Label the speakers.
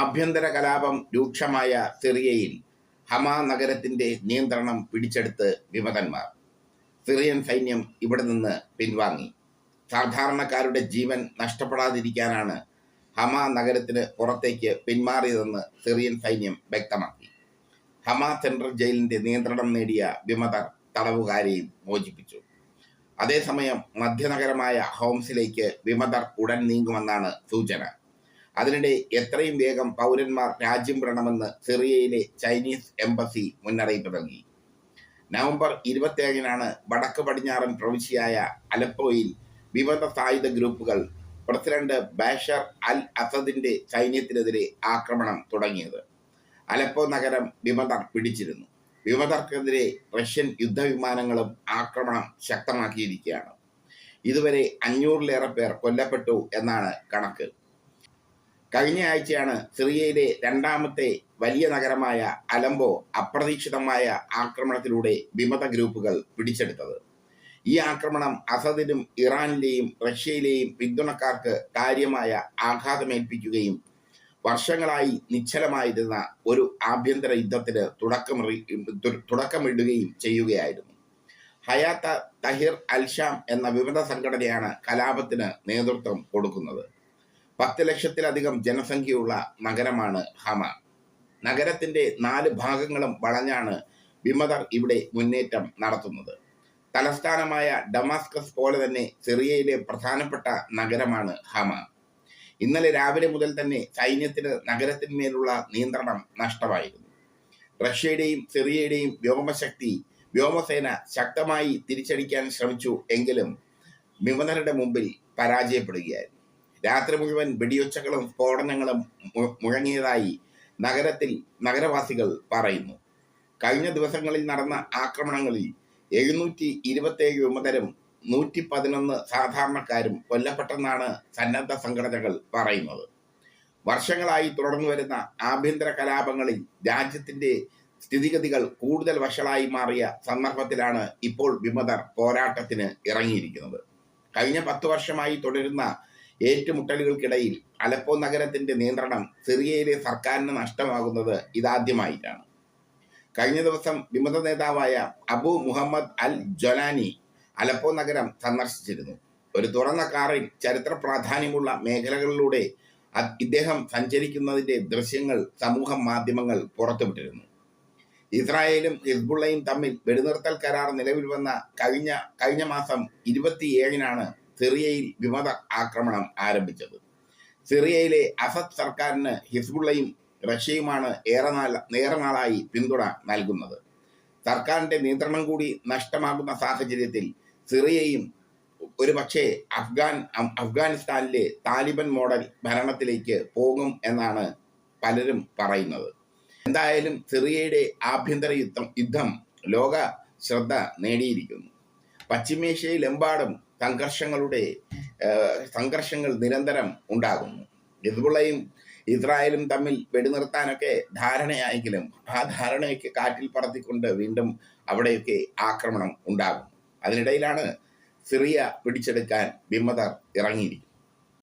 Speaker 1: ആഭ്യന്തര കലാപം രൂക്ഷമായ സിറിയയിൽ ഹമാ നഗരത്തിന്റെ നിയന്ത്രണം പിടിച്ചെടുത്ത് വിമതന്മാർ. സിറിയൻ സൈന്യം ഇവിടെ നിന്ന് പിൻവാങ്ങി. സാധാരണക്കാരുടെ ജീവൻ നഷ്ടപ്പെടാതിരിക്കാനാണ് ഹമ നഗരത്തിന് പുറത്തേക്ക് പിന്മാറിയതെന്ന് സിറിയൻ സൈന്യം വ്യക്തമാക്കി. ഹമ സെൻട്രൽ ജയിലിന്റെ നിയന്ത്രണം നേടിയ വിമതർ തടവുകാരെയും മോചിപ്പിച്ചു. അതേസമയം മധ്യനഗരമായ ഹോംസിലേക്ക് വിമതർ ഉടൻ നീങ്ങുമെന്നാണ് സൂചന. അതിനിടെ എത്രയും വേഗം പൗരന്മാർ രാജ്യം വിടണമെന്ന് സിറിയയിലെ ചൈനീസ് എംബസി മുന്നറിയിപ്പ് നൽകി. നവംബർ ഇരുപത്തേഴിനാണ് വടക്ക് പടിഞ്ഞാറൻ പ്രവിശ്യയായ അലപ്പോയിൽ വിമത സായുധ ഗ്രൂപ്പുകൾ പ്രസിഡന്റ് ബാഷർ അൽ അസദിന്റെ സൈന്യത്തിനെതിരെ ആക്രമണം തുടങ്ങിയത്. അലപ്പോ നഗരം വിമതർ പിടിച്ചിരുന്നു. വിമതർക്കെതിരെ റഷ്യൻ യുദ്ധവിമാനങ്ങളും ആക്രമണം ശക്തമാക്കിയിരിക്കുകയാണ്. ഇതുവരെ അഞ്ഞൂറിലേറെ പേർ കൊല്ലപ്പെട്ടു എന്നാണ് കണക്ക്. കഴിഞ്ഞ ആഴ്ചയാണ് സിറിയയിലെ രണ്ടാമത്തെ വലിയ നഗരമായ അലംബോ അപ്രതീക്ഷിതമായ ആക്രമണത്തിലൂടെ വിമത ഗ്രൂപ്പുകൾ പിടിച്ചെടുത്തത്. ഈ ആക്രമണം അസദിനും ഇറാനിലെയും റഷ്യയിലെയും പിന്തുണക്കാർക്ക് കാര്യമായ ആഘാതമേൽപ്പിക്കുകയും വർഷങ്ങളായി നിശ്ചലമായിരുന്ന ഒരു ആഭ്യന്തര യുദ്ധത്തിന് തുടക്കമറി തുടക്കമിടുകയും ചെയ്യുകയായിരുന്നു. ഹയാത്ത തഹിർ അൽഷാം എന്ന വിമത സംഘടനയാണ് കലാപത്തിന് നേതൃത്വം കൊടുക്കുന്നത്. പത്ത് ലക്ഷത്തിലധികം ജനസംഖ്യയുള്ള നഗരമാണ് ഹമ. നഗരത്തിന്റെ നാല് ഭാഗങ്ങളും വളഞ്ഞാണ് വിമതർ ഇവിടെ മുന്നേറ്റം നടത്തുന്നത്. തലസ്ഥാനമായ ഡമാസ്കസ് പോലെ തന്നെ സിറിയയിലെ പ്രധാനപ്പെട്ട നഗരമാണ് ഹമ. ഇന്നലെ രാവിലെ മുതൽ തന്നെ സൈന്യത്തിന് നഗരത്തിന്മേലുള്ള നിയന്ത്രണം നഷ്ടമായിരുന്നു. റഷ്യയുടെയും സിറിയയുടെയും വ്യോമശക്തി വ്യോമസേന ശക്തമായി തിരിച്ചടിക്കാൻ ശ്രമിച്ചു എങ്കിലും വിമതരുടെ മുമ്പിൽ പരാജയപ്പെടുകയായിരുന്നു. രാത്രി മുഴുവൻ വെടിയൊച്ചകളും സ്ഫോടനങ്ങളും മുഴങ്ങിയതായി നഗരത്തിൽ നഗരവാസികൾ പറയുന്നു. കഴിഞ്ഞ ദിവസങ്ങളിൽ നടന്ന ആക്രമണങ്ങളിൽ എഴുന്നൂറ്റി ഇരുപത്തേഴ് വിമതരും നൂറ്റി പതിനൊന്ന് സാധാരണക്കാരും കൊല്ലപ്പെട്ടെന്നാണ് സന്നദ്ധ സംഘടനകൾ പറയുന്നത്. വർഷങ്ങളായി തുടർന്നു വരുന്ന ആഭ്യന്തര കലാപങ്ങളിൽ രാജ്യത്തിന്റെ സ്ഥിതിഗതികൾ കൂടുതൽ വഷളായി മാറിയ സന്ദർഭത്തിലാണ് ഇപ്പോൾ വിമതർ പോരാട്ടത്തിന് ഇറങ്ങിയിരിക്കുന്നത്. കഴിഞ്ഞ പത്തു വർഷമായി തുടരുന്ന ഏറ്റുമുട്ടലുകൾക്കിടയിൽ അലപ്പോ നഗരത്തിന്റെ നിയന്ത്രണം സിറിയയിലെ സർക്കാരിന് നഷ്ടമാകുന്നത് ഇതാദ്യമായിട്ടാണ്. കഴിഞ്ഞ ദിവസം വിമത നേതാവായ Abu Mohammad al Jolani Aleppo നഗരം സന്ദർശിച്ചിരുന്നു. ഒരു തുറന്ന കാറിൽ ചരിത്ര പ്രാധാന്യമുള്ള മേഖലകളിലൂടെ ഇദ്ദേഹം സഞ്ചരിക്കുന്നതിന്റെ ദൃശ്യങ്ങൾ സമൂഹ മാധ്യമങ്ങൾ പുറത്തുവിട്ടിരുന്നു. ഇസ്രായേലും ഹിസ്ബുള്ളയും തമ്മിൽ വെടിനിർത്തൽ കരാർ നിലവിൽ വന്ന കഴിഞ്ഞ കഴിഞ്ഞ മാസം ഇരുപത്തിയേഴിനാണ് സിറിയയിൽ വിമത ആക്രമണം ആരംഭിച്ചത്. സിറിയയിലെ അസദ് സർക്കാരിന് ഹിസ്ബുള്ളയും റഷ്യയുമാണ് ഏറെ നാൾ ഏറെ നാളായി പിന്തുണ നൽകുന്നത്. സർക്കാരിന്റെ നിയന്ത്രണം കൂടി നഷ്ടമാകുന്ന സാഹചര്യത്തിൽ സിറിയയും ഒരുപക്ഷെ അഫ്ഗാൻ അഫ്ഗാനിസ്ഥാനിലെ താലിബൻ മോഡൽ ഭരണത്തിലേക്ക് പോകും എന്നാണ് പലരും പറയുന്നത്. എന്തായാലും സിറിയയുടെ ആഭ്യന്തര യുദ്ധം യുദ്ധം ലോക ശ്രദ്ധ നേടിയിരിക്കുന്നു. പശ്ചിമേഷ്യയിലെമ്പാടും സംഘർഷങ്ങളുടെ സംഘർഷങ്ങൾ നിരന്തരം ഉണ്ടാകുന്നു. ഹിസ്ബുള്ളയും ഇസ്രായേലും തമ്മിൽ വെടിനിർത്താനൊക്കെ ധാരണയായെങ്കിലും ആ ധാരണയൊക്കെ കാറ്റിൽ പറത്തിക്കൊണ്ട് വീണ്ടും അവിടെയൊക്കെ ആക്രമണം ഉണ്ടാകും അതിനിടയിലാണ് സിറിയ പിടിച്ചെടുക്കാൻ വിമതർ ഇറങ്ങിയിരിക്കുന്നത്.